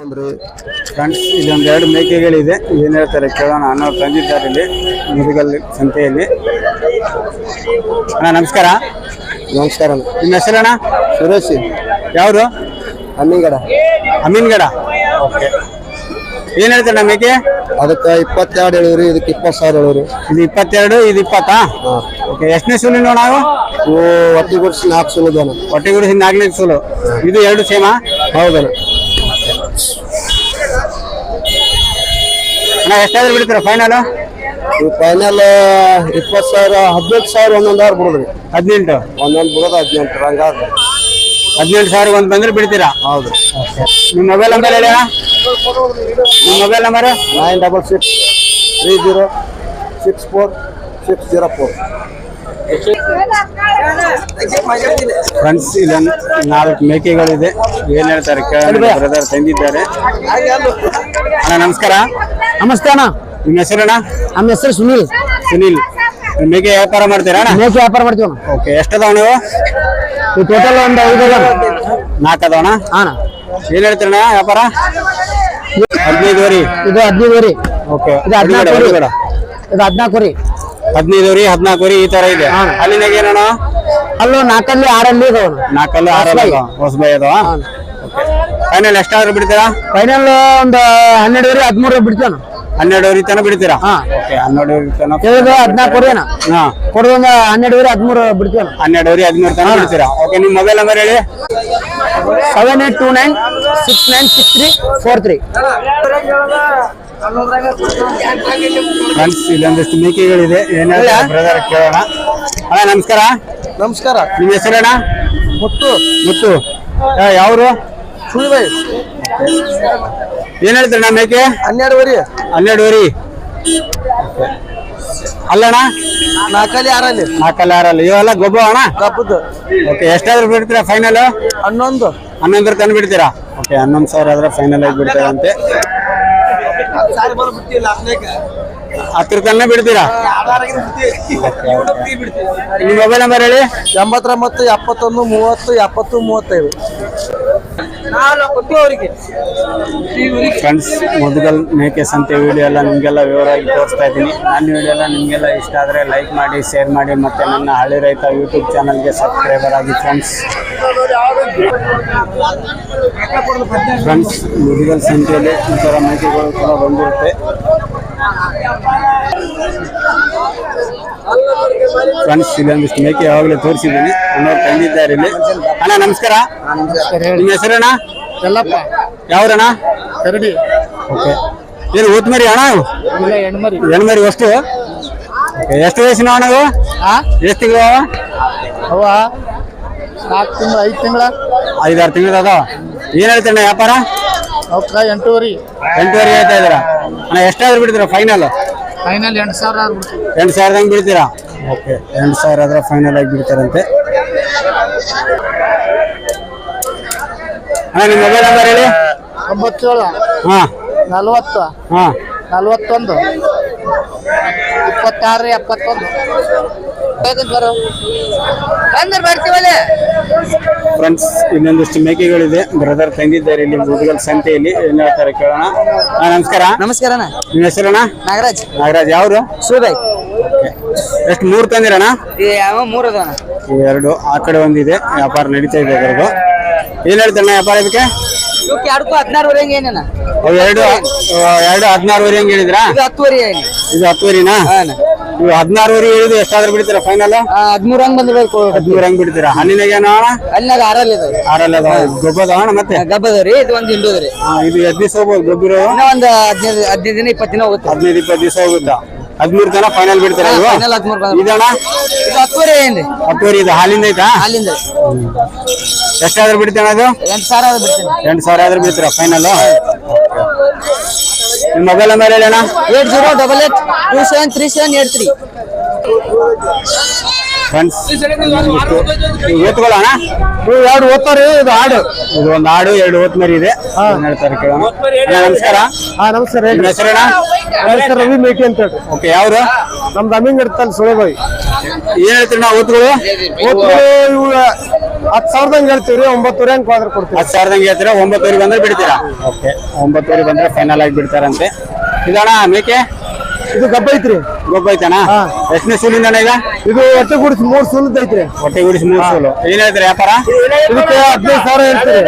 ಒಂದ್ರಿ friends ಎರಡು ಮೇಕೆಗಳಿದೆ. ಏನು ಹೇಳ್ತಾರೆ ಕೇಳೋಣ. ಅನ್ನೋ ತಂದಿದ್ದಾರೆ ಇಲ್ಲಿ ಮುದುಗಲ್ ಸಂತೆಯಲ್ಲಿ. ಅಣ್ಣ ನಮಸ್ಕಾರ. ನಮಸ್ಕಾರ ನಿಮ್ಮ ಹೆಸರಣ್ಣ? ಸುರೇಶ್. ಯಾವರು ಹಣ್ಣಿಗಡ ಅಮೀನ್ಗಡ? ಓಕೆ. ಏನು ಹೇಳ್ತಾರೆ ಮೇಕೆ? ಅದಕ್ಕೆ ಇಪ್ಪತ್ತೆರಡು ಹೇಳಿವ್ರಿ ಇದಕ್ಕೆ ಇಪ್ಪತ್ತು ಸಾವಿರ ಹೇಳಿವ್ರಿ. ಇದು ಇಪ್ಪತ್ತೆರಡು ಇದು ಇಪ್ಪತ್ತಾ? ಓಕೆ ಎಷ್ಟನೇ ಸುಲಿನ ನಾವು ಒಟ್ಟಿಗೆ ಗುಡಿಸಿ ನಾಲ್ಕು ಸುಲು ಹೊಟ್ಟೆ ಗುಡಿಸಿ ನಾಲ್ಕನೇ ಸುಲು. ಇದು ಎರಡು ಸೇಮಾ? ಹೌದಣ್ಣ. ಅಣ್ಣ ಎಷ್ಟಾದ್ರೂ ಬಿಡ್ತೀರಾ ಫೈನಲ್ ಈ ಫೈನಲ್ ಇಪ್ಪತ್ತು ಸಾವಿರ ಹದಿನೆಂಟು ಸಾವಿರ ಒಂದೊಂದು ಆರು ಬಿಡುದ್ರಿ. ಹದಿನೆಂಟು? ಒಂದೊಂದು ಬಿಡೋದು ಹದಿನೆಂಟು ಹಂಗಾದ ಹದಿನೆಂಟು ಸಾವಿರ ಒಂದು ಬಂದ್ರೆ ಬಿಡ್ತೀರಾ? ಹೌದು. ನಿಮ್ಮ ಮೊಬೈಲ್ ನಂಬರ್ ಹೇಳಿ. ನಿಮ್ಮ mobile number nine double six three zero six four six zero four. Friends ಇದನ್ನು ನಾಲ್ಕು ಮೇಕೆಗಳಿದೆ. ಏನ್ ಹೇಳ್ತಾರೆ ಬ್ರದರ್ ತಂದಿದ್ದಾರೆ. ಅಣ್ಣ ನಮಸ್ಕಾರ. ನಮಸ್ತೆ ಅಣ್ಣ. ನಿಮ್ಮ ಹೆಸರಣ್ಣ ನಮ್ಮ ಹೆಸರು ಸುನೀಲ್. ಸುನೀಲ್. ಮೇಕೆ ವ್ಯಾಪಾರ ಮಾಡ್ತೀರಾ ಅಣ್ಣ? ಮೇಕೆ ವ್ಯಾಪಾರ ಮಾಡ್ತೀವಿ ಓಕೆ ಎಷ್ಟದಾವ ನೀವು? ಟೋಟಲ್ ಒಂದು ಐದು ನಾಲ್ಕು ಅದಾವಣ ಅಣ್ಣ? ಏನ್ ಹೇಳ್ತೀರಣ್ಣ ವ್ಯಾಪಾರ? ಹದಿನೈದು ವರಿ. ಇದು ಹದಿನೈದು ವರಿ. ಓಕೆ ಇದು ಹದಿನಾಲ್ಕು ಇದು ಹದಿನಾಲ್ಕು ರೀ ಹದಿನಾಲ್ಕು ಹದಿನಾಲ್ಕುವರಿ ಈ ತರ ಇದೆ. ಅಲ್ಲಿ ಅಲ್ಲಿನಾಗ ಏನಣ್ಣ? ಅಲ್ಲೂ ನಾಲ್ಕಲ್ಲಿ ಆರಲ್ಲಿ ನಾಲ್ಕಲ್ಲಿ ಆರಲ್ಲಿ ಹೊಸಬೈ. ಅದಾವ ಫೈನಲ್ ಎಷ್ಟಾದ್ರೂ ಬಿಡ್ತೀರಾ? ಫೈನಲ್ ಒಂದು ಹನ್ನೆರಡು ರೀ ಹದಿಮೂರು ಬಿಡ್ತೀವಿ ಹನ್ನೆರಡುವರೆ ತನಕ ಬಿಡ್ತೀರಾ? ಹಾ. ಓಕೆ ಹನ್ನೆರಡುವರೆ ತನಕ ಕೇಳಿದ ಹದಿನಾಲ್ಕು ರೀ ಅಣ್ಣ. ಹಾ. ಕೊಡೋದು ಒಂದು ಹನ್ನೆರಡು ರೀ ಹದಿಮೂರು ಬಿಡ್ತೀವಿ ಹನ್ನೆರಡು ಹನ್ನೆರಡುವರೆ ಹದಿಮೂರು ತನಕ ಬಿಡ್ತೀರಾ? ಓಕೆ ನಿಮ್ಮ ಮೊಬೈಲ್ ನಂಬರ್ ಹೇಳಿ. Seven eight two nine six nine six three four three. Friends ಇಲ್ಲೊಂದಿಷ್ಟು ಮೇಕೆಗಳಿದೆ. ಏನ್ ಬ್ರದರ್ ಕೇಳೋಣ. ಅಣ್ಣ ನಮಸ್ಕಾರ. ನಮಸ್ಕಾರ. ನಿಮ್ಮ ಹೆಸರಣ್ಣ ಮುತ್ತು. ಮುತ್ತು. ಯಾವ್ರು? ಸುಳಿಬಾಯಿ ಏನ್ ಹೇಳ್ತೀರಣ್ಣ ಮೇಕೆ? ಹನ್ನೆರಡುವರೆ ಹನ್ನೆರಡುವರೆ ಅಲ್ಲಣ್ಣ? ನಾಲ್ಕಲ್ಲಿ ಆರಲ್ಲಿ. ನಾಲ್ಕಲ್ಲಿ ಆರಲ್ಲಿ. ಇವೆಲ್ಲ ಗೊಬ್ಬ ಅಣ್ಣ? ಕಪ್ಪದ್ದು ಓಕೆ ಎಷ್ಟಾದ್ರೂ ಬಿಡ್ತೀರಾ ಫೈನಲ್ ಹನ್ನೊಂದು. ಹನ್ನೊಂದರ ತನಕ ಬಿಡ್ತೀರಾ ಓಕೆ ಹನ್ನೊಂದು ಸಾವಿರ ಆದ್ರೆ ಫೈನಲ್ ಆಗಿ ಬಿಡ್ತೀರಂತೆ. ತನಕ ಬಿಡ್ತೀರಾ? ನಿಮ್ಮ ಮೊಬೈಲ್ ನಂಬರ್ ಹೇಳಿ? ಎಂಬತ್ತೊಂಬತ್ತು ಎಪ್ಪತ್ತೊಂದು ಮೂವತ್ತು ಎಪ್ಪತ್ತು ಮೂವತ್ತೈದು. ಫ್ರೆಂಡ್ಸ್ ಮುದ್ಗಲ್ ಮೇಕೆ ಸಂತೆ ವಿಡಿಯೋ ಎಲ್ಲ ನಿಮಗೆಲ್ಲ ವಿವರವಾಗಿ ತೋರಿಸ್ತಾ ಇದ್ದೀನಿ. ನನ್ನ ವಿಡಿಯೋ ಎಲ್ಲ ನಿಮಗೆಲ್ಲ ಇಷ್ಟ ಆದರೆ ಲೈಕ್ ಮಾಡಿ ಶೇರ್ ಮಾಡಿ ಮತ್ತು ನನ್ನ ಹಳ್ಳಿ ರೈತ ಯೂಟ್ಯೂಬ್ ಚಾನಲ್ಗೆ ಸಬ್ಸ್ಕ್ರೈಬರ್ ಆಗಿ ಫ್ರೆಂಡ್ಸ್ ಫ್ರೆಂಡ್ಸ್ ಮುದುಗಲ್ ಸಂತೆಯಲ್ಲಿ ಈ ಥರ ಮೇಕೆಗಳು ಕೂಡ ಬಂದಿರುತ್ತೆ. ಫ್ರೆಂಡ್ಸ್ ಇಲ್ಲೊಂದಿಷ್ಟು ಮೇಕೆ ಯಾವಾಗಲೂ ತೋರಿಸಿದ್ದೀನಿ. ಅನ್ನೋರು ತಂದಿದ್ದಾರೆ ಇಲ್ಲಿ. ಅಣ್ಣ ನಮಸ್ಕಾರ. ನಿಮ್ಮ ಹೆಸರಣ್ಣ? ಎಲ್ಲಪ್ಪ ಯಾವ್ರಣ್ಣ? ಕರಡಿ. ಓಕೆ. ಏನು ಊದ್ಮರಿ ಅಣ್ಣ ಎಣ್ಮರಿ ಇಲ್ಲ ಹೆಣ್ಮರಿ ಹೆಣ್ಮರಿ ಎಷ್ಟು ವಯಸ್ಸಿನ ಅಣ್ಣ ಇವು? ಆ? ಎಷ್ಟು ತಿಂಗಳು ಅವ? ನಾಲ್ಕು ತಿಂಗಳು ಐದು ತಿಂಗಳ. ಐದಾರು ತಿಂಗಳು ಅದಾವ. ಏನ್ ಹೇಳ್ತಣ್ಣ ವ್ಯಾಪಾರ? ಅವಕ್ಕ ಎಂಟೂವರೆ. ಎಂಟುವರೆ ಹೇಳ್ತಾ ಇದ್ದೀರಾ? ಅಣ್ಣ ಎಷ್ಟಾದ್ರೂ ಬಿಡ್ತೀರಾ ಫೈನಲ್ ಫೈನಲ್ ಎಂಟು ಸಾವಿರ ಎಂಟು ಸಾವಿರದಂಗೆ ಬಿಡ್ತೀರಾ? ಓಕೆ ಎಂಟು ಸಾವಿರ ಆದ್ರೆ ಫೈನಲ್ ಆಗಿ ಬಿಡ್ತಾರಂತೆ. ಹಾಂ ನಿಮ್ಮ ಮೊಬೈಲ್ ನಂಬರ್ ಹೇಳಿ? ಒಂಬತ್ತೇಳು. ಹಾಂ. ನಲ್ವತ್ತು. ಹಾಂ. ನಲ್ವತ್ತೊಂದು. ಇಪ್ಪತ್ತಾರು ಎಪ್ಪತ್ತೊಂದು. ಫ್ರೆಂಡ್ಸ್ ಇನ್ನೊಂದಿಷ್ಟು ಮೇಕೆಗಳಿದೆ. ಬ್ರದರ್ ತಂದಿದ್ದಾರೆ ಇಲ್ಲಿ ಮುದುಗಲ್ ಸಂತೆಯಲ್ಲಿ. ಏನ್ ಹೇಳ್ತಾರೆ ಕೇಳೋಣ. ನಮಸ್ಕಾರ. ನಮಸ್ಕಾರ ನಿಮ್ಮ ಹೆಸರಣ್ಣ? ನಾಗರಾಜ್. ನಾಗರಾಜ್ ಯಾವ್ರು? ಸುಬೈ ಎಷ್ಟು ಮೂರು ತಂದಿರಣ್ಣ? ಯಾವ ಮೂರು ಅದ ಎರಡು ಆ ಕಡೆ ಒಂದಿದೆ ವ್ಯಾಪಾರ ನಡೀತಾ ಇದೆ ಅದರದು ಏನ್ ಹೇಳ್ತಾರಣ ವ್ಯಾಪಾರ ಇದಕ್ಕೆ? ಇವಕ್ಕೆ ಎರಡಕ್ಕೂ ಹದಿನಾರುವರೆ ಹಂಗೆ ಏನೇನ ಅವು ಎರಡು ಎರಡು ಹದಿನಾರುವರೆ ಹಂಗೆ ಹೇಳಿದ್ರಾ? ಇದು ಹತ್ತುವರೆ ಏನು? ಇದು ಹತ್ತುವರಿನಾ? ನೀವು ಹದಿನಾರುವರೆ ಹೇಳಿದ್ರು ಎಷ್ಟಾದ್ರೂ ಬಿಡ್ತೀರಾ ಫೈನಲ್ ಹದಿಮೂರು ಹಂಗೆ ಬಂದಿರ್ಬೇಕು. ಹದಿಮೂರು ಹಂಗೆ ಬಿಡ್ತೀರಾ? ಹಣ್ಣಿನಾಗ ಏನೋ ಅಲ್ಲಿನಾಗ ಆರಲ್ಲಿ ಇದಾವೆ ಆರಲ್ಲ ಗೊಬ್ಬದ ಅಣ್ಣ ಮತ್ತೆ? ಗಬ್ಬದವ್ರಿ ಇದು ಒಂದು ಹಿಂಡುದ್ರಿ ಆ, ಇದು ಎದ್ದು ದಿವಸ ಹೋಗ್ಬೋದು ಗೊಬ್ಬರ? ಒಂದು ಹದಿನೈದು ಹದಿನೈದು ದಿನ ಇಪ್ಪತ್ತು ದಿನ ಹೋಗುತ್ತೆ. ಹದಿನೈದು ಇಪ್ಪತ್ತು ದಿವಸ ಹೋಗುತ್ತಾ? ಹದಿಮೂರು ಜನ ಫೈನಲ್ ಬಿಡ್ತಾರೆ ಇವು ಫೈನಲ್ ಹದಿಮೂರು ಬಂದ್ರೆ ಇದಣ್ಣ? ಇದು ಹತ್ತುವರೆ ಏನ್ರಿ? ಹತ್ತುವರೆ ಇದು ಹಾಲಿಂದ ಐತಾ ಅಲ್ಲಿಂದ ಎಷ್ಟಾದ್ರೂ ಬಿಡ್ತೇನೆ ಅದು? ಎಂಟು ಸಾವಿರ ಆದ್ರೆ ಬಿಡ್ತೀನಿ. ಎಂಟು ಸಾವಿರ ಆದ್ರೆ ಬಿಡ್ತೀರಾ ಫೈನಲ್ ನಿಮ್ಮ ಮೊಬೈಲ್ ನಂಬರ್ ಹೇಳಿ ಅಣ್ಣ. Eight zero double eight two seven three seven eight three. Friends ಓದ್ಕೊಳ್ಳೋಣ ಇವು ಎರಡು ಓದ್ತಾರೆ ಇದು ಹಾಡು. ಇದು ಒಂದು ಹಾಡು ಎರಡು ಓತ್ ಮರಿ ಇದೆ ಹೇಳ್ತಾರೆ ಕೇಳೋಣ. ಅಣ್ಣ, ನಮಸ್ಕಾರ. ಹಾ ನಮಸ್ಕಾರ ಹೇಳಿ. ನಿಮ್ಮ ಹೆಸರಣ್ಣ ನನ್ನ ರವಿ ಮೇಟಿ ಅಂತ ಹೇಳಿ. ಓಕೆ ಯಾವ್ದು? ನಮ್ದು ಅಮಿಂಗ್ ಇರ್ತಲ್ಲ ಸುಳೆಬಾಯಿ ಏನ್ ಹೇಳ್ತೀರಿ ನಾವು ಓದ್ಗಳು ಓದ್ಗಳು ಇವು ಹತ್ತು ಸಾವಿರದಂಗೆ ಹೇಳ್ತೀವಿ ರೀ ಒಂಬತ್ತುವರೆ ಹಂಗೆ ಕ್ವಾದ್ರ ಕೊಡ್ತೀವಿ. ಹತ್ತು ಸಾವಿರದಂಗೆ ಹೇಳ್ತೀರಾ ಒಂಬತ್ತುವರೆಗೆ ಬಂದ್ರೆ ಬಿಡ್ತೀರಾ? ಓಕೆ ಒಂಬತ್ತುವರೆಗೆ ಬಂದ್ರೆ ಫೈನಲ್ ಆಗಿ ಬಿಡ್ತಾರಂತೆ. ಇದಣ್ಣ ಮೇಕೆ? ಇದು ಗಬ್ಬ ಐತ್ರಿ. ಗೊಬ್ಬ ಐತನಾ? ಹಾ. ಎಷ್ಟನೇ ಸೂಲಿಂದಣ್ಣ ಈಗ? ಇದು ಹೊಟ್ಟೆ ಗುಡಿಸಿ ಮೂರ್ ಸೂಲ್ ಐತ್ರಿ. ಹೊಟ್ಟೆ ಗುಡಿಸಿ ಮೂರು ಸೂಲು. ಏನ್ ಹೇಳ್ತಾರೆ ವ್ಯಾಪಾರ? ಇದಕ್ಕೆ ಹದಿನೈದು ಸಾವಿರ ಹೇಳ್ತೀರಿ.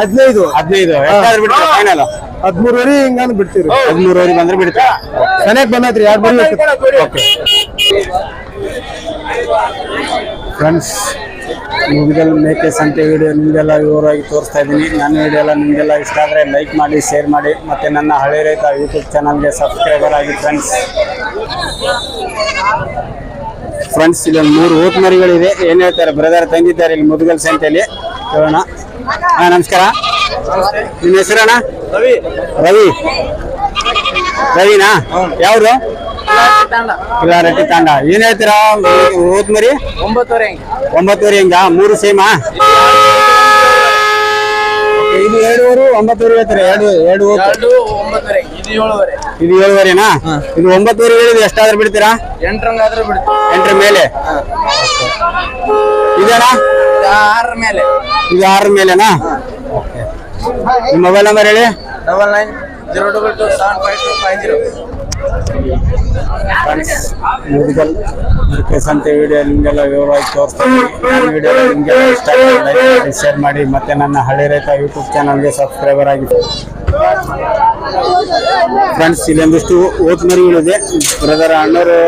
ಹದಿನೈದು. ಹದಿನೈದು. ಎಷ್ಟಾದ್ರೂ ಬಿಡ್ತಾರೆ ಫೈನಲ್ ಹದಿಮೂರುವರೆ ಹಿಂಗಂದ್ ಬಿಡ್ತೀರಿ. ಹದಿಮೂರುವರೆಗೆ ಬಂದ್ರೆ ಬಿಡ್ತಾರೆ? ಚೆನ್ನಾಗಿ ಬಂದೈತ್ರಿ ಯಾರು ಬರೀ ಫ್ರೆಂಡ್ಸ್ ಮುಗಿದಲ್ ಮೇಕೆ ಸಂತೆ ವಿಡಿಯೋ ನಿಮಗೆಲ್ಲ ವಿವರವಾಗಿ ತೋರಿಸ್ತಾ ಇದ್ದೀನಿ. ನನ್ನ ವಿಡಿಯೋ ಎಲ್ಲ ನಿಮಗೆಲ್ಲ ಇಷ್ಟ ಆದರೆ ಲೈಕ್ ಮಾಡಿ ಶೇರ್ ಮಾಡಿ ಮತ್ತು ನನ್ನ ಹಳೆ ರೈತ ಯೂಟ್ಯೂಬ್ ಚಾನಲ್ಗೆ ಸಬ್ಸ್ಕ್ರೈಬರ್ ಆಗಿ ಫ್ರೆಂಡ್ಸ್ ಫ್ರೆಂಡ್ಸ್ ಇಲ್ಲೊಂದು ಮೂರು ಊಟ ಮರಿಗಳಿದೆ ಏನು ಹೇಳ್ತಾರೆ ಬ್ರದರ್ ತಂದಿದ್ದಾರೆ ಇಲ್ಲಿ ಮುದುಗಲ್ ಸಂತೆಯಲ್ಲಿ. ಹೇಳೋಣ ಹಾಂ ನಮಸ್ಕಾರ. ನಿಮ್ಮ ಹೆಸರಣ್ಣ? ರವಿ. ರವಿ. ರವಿನಾ? ಯಾವುದು? ಕಿಲಾರಟ್ಟಿ ತಾಂಡ. ಏನ್ ಹೇಳ್ತೀರಾ? ಹೋದ್ ಮರಿ ಒಂಬತ್ತುವರೆ ಒಂಬತ್ತುವರೆ ಹಿಂಗ? ಮೂರು ಸೇಮಾ ಇದು ಎರಡೂವರೆ ಒಂಬತ್ತುವರೆ ಹೇಳ್ತಾರೆ? ಎರಡು ಎರಡು ಹೋತು. ಇದು ಏಳುವರೆ. ಇದು ಏಳುವರೆನಾ? ಇದು ಒಂಬತ್ತುವರೆ ಹೇಳಿದ್ರೆ ಎಷ್ಟಾದ್ರೂ ಬಿಡ್ತೀರಾ? ಎಂಟರಂಗಾದ್ರೆ ಬಿಡ್ತು ಎಂಟ್ರ ಮೇಲೆ? ಇದಣ್ಣ ಆರ ಮೇಲೆ. ಇದು ಆರ ಮೇಲೆನಾ? ನಿಮ್ಮ ಮೊಬೈಲ್ ನಂಬರ್ ಹೇಳಿ. Double nine zero double two seven five two five zero. Mudugal ಸಂತೆ ವಿಡಿಯೋ ನಿಮಗೆಲ್ಲ ವಿವರವಾಗಿ ತೋರಿಸ್ತೀನಿ. ನನ್ನ ವಿಡಿಯೋ ನಿಮಗೆಲ್ಲ ಇಷ್ಟ ಲೈಕ್ ಮಾಡಿ ಶೇರ್ ಮಾಡಿ. ಮತ್ತೆ ನನ್ನ ಹಳೆ ರೈತ ಯೂಟ್ಯೂಬ್ ಚಾನಲ್ಗೆ ಸಬ್ಸ್ಕ್ರೈಬರ್ ಆಗಿ. ಫ್ರೆಂಡ್ಸ್ ಇಲ್ಲೊಂದಿಷ್ಟು ಓತ್ ಮರಿಗಳಿದೆ ಬ್ರದರ್ ಅಣ್ಣವರು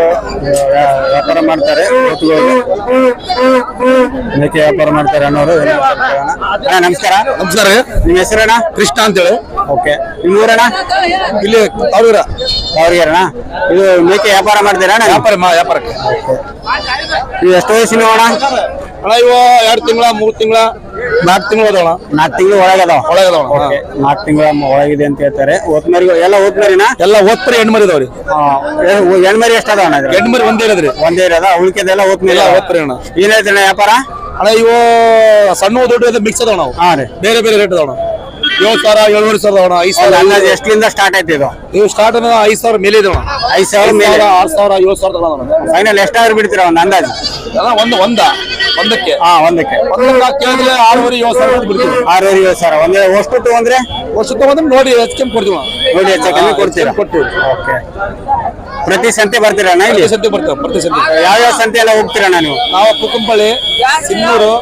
ವ್ಯಾ- ವ್ಯಾಪಾರ ಮಾಡ್ತಾರೆ ಓತ್ಗಳು ಇದಕ್ಕೆ ವ್ಯಾಪಾರ ಮಾಡ್ತಾರೆ ಅಣ್ಣವರು. ನಮಸ್ಕಾರ. ನಮಸ್ಕಾರ. ನಿಮ್ಮ ಹೆಸರಣ್ಣ? ಕೃಷ್ಣ ಅಂತೇಳಿ. ಓಕೆ. ನಿಮ್ಮೂರಣ ಇಲ್ಲಿ ಅವ್ರ ಅವ್ರಿಗೇರಣ್ಣ? ಇದು ಮೇಕೆ ವ್ಯಾಪಾರ ಮಾಡ್ತೀರಾ ಅಣ್ಣ ವ್ಯಾಪಾರ ಮಾ ವ್ಯಾಪಾರಕ್ಕೆ. ನೀವು ಎಷ್ಟು ವಯಸ್ಸಿನ ಅಣ್ಣ? ಅಣ್ಣ ಇವ ಎರಡು ತಿಂಗಳ ಮೂರು ತಿಂಗಳ ನಾಲ್ಕು ತಿಂಗಳು ಅದಾವಣ ನಾಲ್ಕು ತಿಂಗಳು ಒಳಗದಾವ ಒಳಗದಾವಣ ಓಕೆ. ನಾಲ್ಕು ತಿಂಗಳ ಒಳಗಿದೆ ಅಂತ ಹೇಳ್ತಾರೆ. ಓತ್ಮರಿ ಎಲ್ಲ ಓತ್ಮರಿನ ಎಲ್ಲ ಓದ್ತಾರೆ ಹೆಣ್ಮರಿ ಮರಿ ಅದಾವ್ರಿ ಹೆಣ್ಮರಿ ಎಷ್ಟು ಅದಾವ ಅಣ್ಣ ಹೆಣ್ಣು ಮರಿ ಒಂದೇ ಇರೋದ್ರಿ. ಒಂದೇ ಇರೋದ? ಉಳಿಕೆದೆಲ್ಲ ಓತ್ಮರಿ ಎಲ್ಲ ಓದ್ಪರಿ ಅಣ್ಣ. ಏನ್ ಹೇಳ್ತೀರ ವ್ಯಾಪಾರ? ಅಣ್ಣ ಇವ ಸಣ್ಣ ದೊಡ್ಡ ಮಿಕ್ಸ್ ಅದಾವ ನಾವು. ಹಾ ರೀ. ಬೇರೆ ಬೇರೆ ರೇಟ್ ಅದಾವಣ ಏಳು ಸಾವಿರ ಏಳುವರೆ ಸಾವಿರ ಅದಾವಣ ಐದು ಸಾವಿರ. ಅಂದಾಜು ಎಷ್ಟರಿಂದ ಸ್ಟಾರ್ಟ್ ಆಯ್ತು ಇದು? ನೀವು ಸ್ಟಾರ್ಟ್ ಐದು ಸಾವಿರ ಮೇಲೆ ಇದಾವಣ ಐದು ಸಾವಿರ ಮೇಲೆ. ಸಾವಿರ ಆರು ಸಾವಿರ ಏಳು ಸಾವಿರ ಫೈನಲ್ ಎಷ್ಟಾದ್ರೂ ಬಿಡ್ತೀರಾ ಒಂದು ಅಂದಾಜು? ಅಲ್ಲ ಒಂದು ಒಂದ? ಒಂದಕ್ಕೆ? ಹಾ ಒಂದಕ್ಕೆ. ಒಂದಕ್ಕೆ ನಾಲ್ಕು ಕೇಳಿದ್ರೆ ಆರೂವರೆ ಏಳು ಸಾವಿರ ಅಂತ ಬಿಡ್ತೀವಿ. ಆರೂವರೆ ಏಳು ಸಾವಿರ. ಒಂದೇ ಅಷ್ಟು ತಗೊಂಡ್ರೆ? ವರ್ಷ ತಗೊಂಡ್ರೆ ನೋಡಿ ಕೊಡ್ತೀವಿ. ನೋಡಿ ಹೆಚ್ಚು ಕಮ್ಮಿ ಕೊಡ್ತೀರಾ? ಕೊಡ್ತೀವಿ. ಓಕೆ. ಪ್ರತಿ ಸಂತೆ ಬರ್ತೀರಾ ಅಣ್ಣ ಇಲ್ಲಿ? ಪ್ರತಿ ಸಂತೆ ಬರ್ತೇವೆ ಪ್ರತಿ ಸಂತೆ. ಯಾವ್ಯಾವ ಸಂತೆ ಎಲ್ಲ ಹೋಗ್ತೀರಣ್ಣ ನೀವು? ನಾವು ಕುಕ್ಕಂಪಳ್ಳಿ ಸಿನ್ನೂರು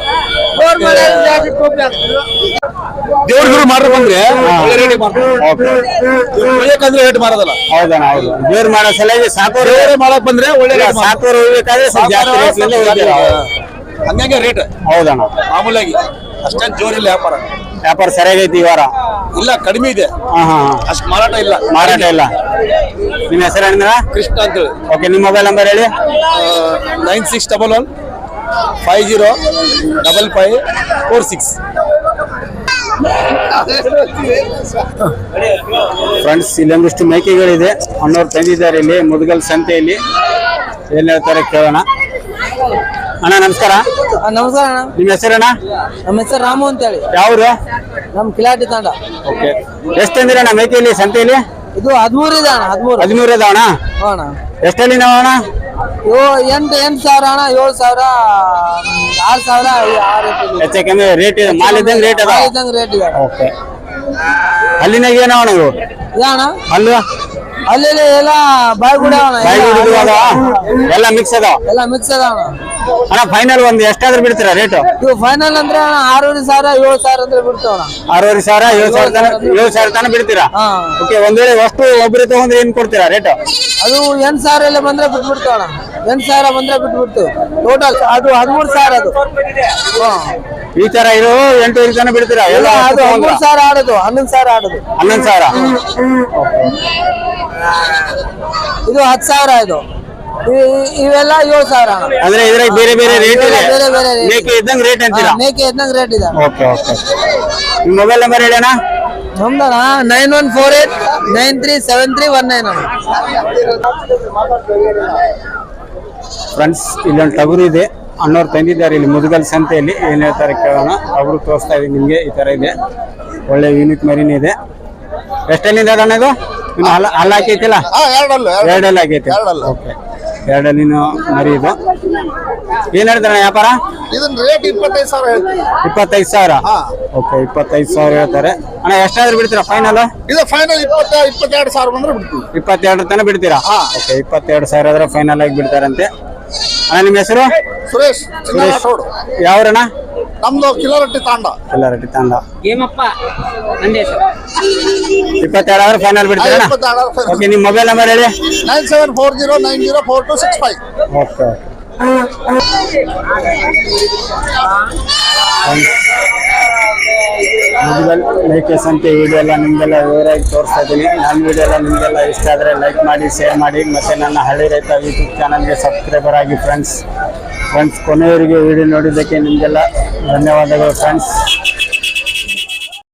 ದೇವ್ರ ಮಾಡ್ರಿ ಬಂದ್ರೆ ಒಳ್ಳೆಕಂದ್ರೆ ರೇಟ್ ಮಾರೋದಲ್ಲ ಹೌದಣ್ಣ ಹೌದು. ದೇವ್ರು ಮಾಡೋ ಸಲಹೆ ಸಾಕೋರು ಮಾಡಕ್ ಬಂದ್ರೆ ಒಳ್ಳೆ. ಸಾಕೋರು ಹೋಗ್ಬೇಕಾದ್ರೆ ಸ್ವಲ್ಪ ಜಾಸ್ತಿ ರೇಟ್ಲಿಂದ ಹೋಗ್ತೀರಾ? ಹಂಗಾಗಿ ರೇಟ್. ಹೌದಣ್ಣ. ಮಾಮೂಲಾಗಿ. ಅಷ್ಟೊಂದು ಜೋರಿಲ್ಲ ವ್ಯಾಪಾರ. ವ್ಯಾಪಾರ ಸರಿಯಾಗೈತಿ ಈ ವಾರ? ಇಲ್ಲ ಕಡಿಮೆ ಇದೆ. ಅಷ್ಟು ಮಾರಾಟ ಇಲ್ಲ. ಮಾರಾಟ ಇಲ್ಲ. ನಿಮ್ಮ ಹೆಸರು ಹೇಳಿದ್ರ ಕೃಷ್ಣ ಅಂತೇಳಿ. ಓಕೆ ನಿಮ್ಮ ಮೊಬೈಲ್ ನಂಬರ್ ಹೇಳಿ. Nine six double one five zero double five four six. Friends ಇಲ್ಲೊಂದಿಷ್ಟು ಮೇಕೆಗಳಿದೆ. ಅಣ್ಣವ್ರು ತಂದಿದ್ದಾರೆ ಇಲ್ಲಿ ಮುದುಗಲ್ ಸಂತೆಯಲ್ಲಿ. ಏನ್ ಹೇಳ್ತಾರೆ ಕೇಳೋಣ. ಅಣ್ಣ ನಮಸ್ಕಾರ. ನಮಸ್ಕಾರ ಅಣ್ಣ. ನಿಮ್ಮ ಹೆಸರಣ್ಣ? ನಮ್ಮ ಹೆಸರು ರಾಮು ಅಂತ ಹೇಳಿ ಯಾವ್ರು ನಮ್ಮ ಕಿಲಾಟಿ ತಾಂಡ. ಓಕೆ. ಎಷ್ಟು ತಂದಿರಣ್ಣ ಮೇಕೆಯಲ್ಲಿ ಸಂತೆಯಲ್ಲಿ ಇದು ಹದಿಮೂರು ಇದೆ ಅಣ್ಣ ಹದಿಮೂರು. ಹದಿಮೂರು ಅಣ್ಣ? ಎಷ್ಟಲ್ಲಿ ನಾವು ಅಣ್ಣ ಇವು ಎಂಟು ಎಂಟು ಸಾವಿರ ಅಣ್ಣ ಏಳು ಸಾವಿರ ಆರು ಸಾವಿರ ಆರು ರೇಟ್ ಇದೆ. ಹೆಚ್ಚು ಕಮ್ಮಿ ರೇಟ್ ಇದೆ. ಮಾಲ್ ಇದ್ದಂಗೆ ರೇಟ್ ಅದ ಮಾಲ್ ಇದ್ದಂಗೆ ರೇಟ್ ಇದೆ. ಓಕೆ. ಅಲ್ಲಿನಾಗ ಏನೋ ಅಣ್ಣ ಇವು? ಇದೆ ಅಣ್ಣ ಅಲ್ಲು ಅಲ್ಲಿ ಇಲ್ಲಿ ಎಲ್ಲ ಬಾಯಿ ಅಣ್ಣ ಎಲ್ಲ ಅದಾವ? ಎಲ್ಲ ಮಿಕ್ಸ್ ಅದಾವ? ಎಲ್ಲ ಮಿಕ್ಸ್ ಅದ ಅಣ್ಣ. ಅಣ್ಣ ಫೈನಲ್ ಒಂದು ಎಷ್ಟಾದ್ರೂ ಬಿಡ್ತೀರಾ ರೇಟು ಇವು ಫೈನಲ್ ಅಂದ್ರೆ ಅಣ್ಣ ಆರೂವರೆ ಸಾವಿರ ಏಳು ಸಾವಿರ ಅಂದ್ರೆ ಬಿಡ್ತೇವೆ ಅಣ್ಣ. ಆರೂವರೆ ಸಾವಿರ ಏಳು ಸಾವಿರ ತನಕ ಏಳು ಸಾವಿರ ತನಕ ಬಿಡ್ತೀರಾ? ಹಾ. ಓಕೆ ಒಂದ್ ವೇಳೆ ಅಷ್ಟು ಒಬ್ಬರು ತಗೊಂಡ್ರೆ ಏನ್ ಕೊಡ್ತೀರಾ ರೇಟ್ ಅದು ಎಂಟು ಸಾವಿರ ಎಲ್ಲ ಬಂದ್ರೆ ಬಿಟ್ಬಿಡ್ತೇವೆ ಅಣ್ಣ. ಎಂಟು ಸಾವಿರ ಬಂದ್ರೆ ಬಿಟ್ಬಿಡ್ತು. ಟೋಟಲ್ ಅದು ಹದಿಮೂರು ಸಾವಿರ ಅದು. ಈ ತರ ಇರೋ ಎಂಟೂವರೆ ಜನ ಬಿಡ್ತೀರಾ? ಎಲ್ಲ ಅದು? ಹದಿಮೂರು ಸಾವಿರ ಆಡೋದು ಹನ್ನೊಂದು ಸಾವಿರ ಆಡೋದು. ಹನ್ನೊಂದು ಸಾವಿರ? ಇದು ಹತ್ತು ಸಾವಿರ ಇದು. ಇವೆಲ್ಲ ಏಳು ಸಾವಿರ. ಅಂದ್ರೆ ಇದ್ರಾಗ ಬೇರೆ ಬೇರೆ ರೇಟ್ ಇದೆ. ಬೇರೆ ಬೇರೆ ಮೇಕೆ ಇದ್ದಂಗೆ ರೇಟ್ ಅಂತೀರಾ? ಮೇಕೆ ಇದ್ದಂಗೆ ರೇಟ್ ಇದೆ. Okay okay. ನಿಮ್ಮ ಮೊಬೈಲ್ ನಂಬರ್ ಹೇಳೋಣ nine one four eight nine three seven three one nine ಅಣ್ಣ ಫ್ರೆಂಡ್ಸ್ ಇಲ್ಲೊಂದು ಟಗರು ಇದೆ. ಅನ್ನೋರು ತಂದಿದ್ದಾರೆ ಇಲ್ಲಿ ಮುದುಗಲ್ ಸಂತೆಯಲ್ಲಿ. ಏನು ಹೇಳ್ತಾರೆ ಕೇಳೋಣ. ಅವರು ತೋರಿಸ್ತಾ ಇದೀನಿ ನಿಮಗೆ ಈ ತರ ಇದೆ. ಒಳ್ಳೆ ಯೂನಿಟ್ ಮರಿನ್ ಇದೆ. ಎಷ್ಟಲ್ಲಿಂದ ಅಣ್ಣ ಇದು? ಇನ್ನು ಹಲ್ಲ ಹಲ್ಲ ಹಾಕೈತಿಲ್ಲ? ಎರಡಲ್ಲ ಆಗೈತೆ. ಓಕೆ ಎರಡಲ್ಲಿನೂ ಮರಿ ಇದು. ಏನ್ ಹೇಳ್ತಾರೆ ವ್ಯಾಪಾರ? ಇಪ್ಪತ್ತೈದು ಸಾವಿರ. ಓಕೆ ಇಪ್ಪತ್ತೈದು ಸಾವಿರ? ಹೇಳ್ತಾರೆ. ಅಣ್ಣ ಎಷ್ಟಾದ್ರೂ ಬಿಡ್ತೀರಾ ಫೈನಲ್ ಇದು ಫೈನಲ್ ಇಪ್ಪತ್ತ ಇಪ್ಪತ್ತೆರಡು ಸಾವಿರ ಬಂದ್ರೆ ಬಿಡ್ತೀವಿ. ಇಪ್ಪತ್ತೆರಡು ತನಕ ಬಿಡ್ತೀರಾ? ಹಾ. ಓಕೆ ಇಪ್ಪತ್ತೆರಡು ಸಾವಿರ ಆದ್ರೆ ಫೈನಲ್ ಆಗಿ ಬಿಡ್ತಾರಂತೆ. ಅಣ್ಣ ನಿಮ್ಮ ಹೆಸರು? ಸುರೇಶ್ ಸುರೇಶ್. ಯಾವ್ರಣ್ಣ? ನಮ್ದು ಕಿಲೋರಟ್ಟಿ ತಾಂಡ. ಎಲ್ಲರಟ್ಟಿ ತಾಂಡ. ಏಮಪ್ಪ ನಂದೇ ಸರ್ ಇಪ್ಪತ್ತೆರಡು ಆದ್ರೆ ಫೈನಲ್ ಬಿಡ್ತೀರಾ ಓಕೆ ನಿಮ್ಮ ಮೊಬೈಲ್ ನಂಬರ್ ಹೇಳಿ. Nine seven four zero nine zero four two six five okay Mudugal S ಅಂತ ವಿಡಿಯೋ ಎಲ್ಲ ನಿಮಗೆಲ್ಲ ವಿವರವಾಗಿ ತೋರಿಸ್ತಾ ಇದ್ದೀನಿ. ನನ್ನ ವಿಡಿಯೋ ಎಲ್ಲ ನಿಮಗೆಲ್ಲ ಇಷ್ಟ ಆದರೆ ಲೈಕ್ ಮಾಡಿ ಶೇರ್ ಮಾಡಿ. ಮತ್ತು ನನ್ನ ಹಳ್ಳಿ ರೈತ ಯೂಟ್ಯೂಬ್ ಚಾನಲ್ಗೆ ಸಬ್ಸ್ಕ್ರೈಬರ್ ಆಗಿ ಫ್ರೆಂಡ್ಸ್ ಫ್ರೆಂಡ್ಸ್ ಕೊನೆಯವರಿಗೆ ವಿಡಿಯೋ ನೋಡಿದ್ದಕ್ಕೆ ನಿಮಗೆಲ್ಲ ಧನ್ಯವಾದಗಳು ಫ್ರೆಂಡ್ಸ್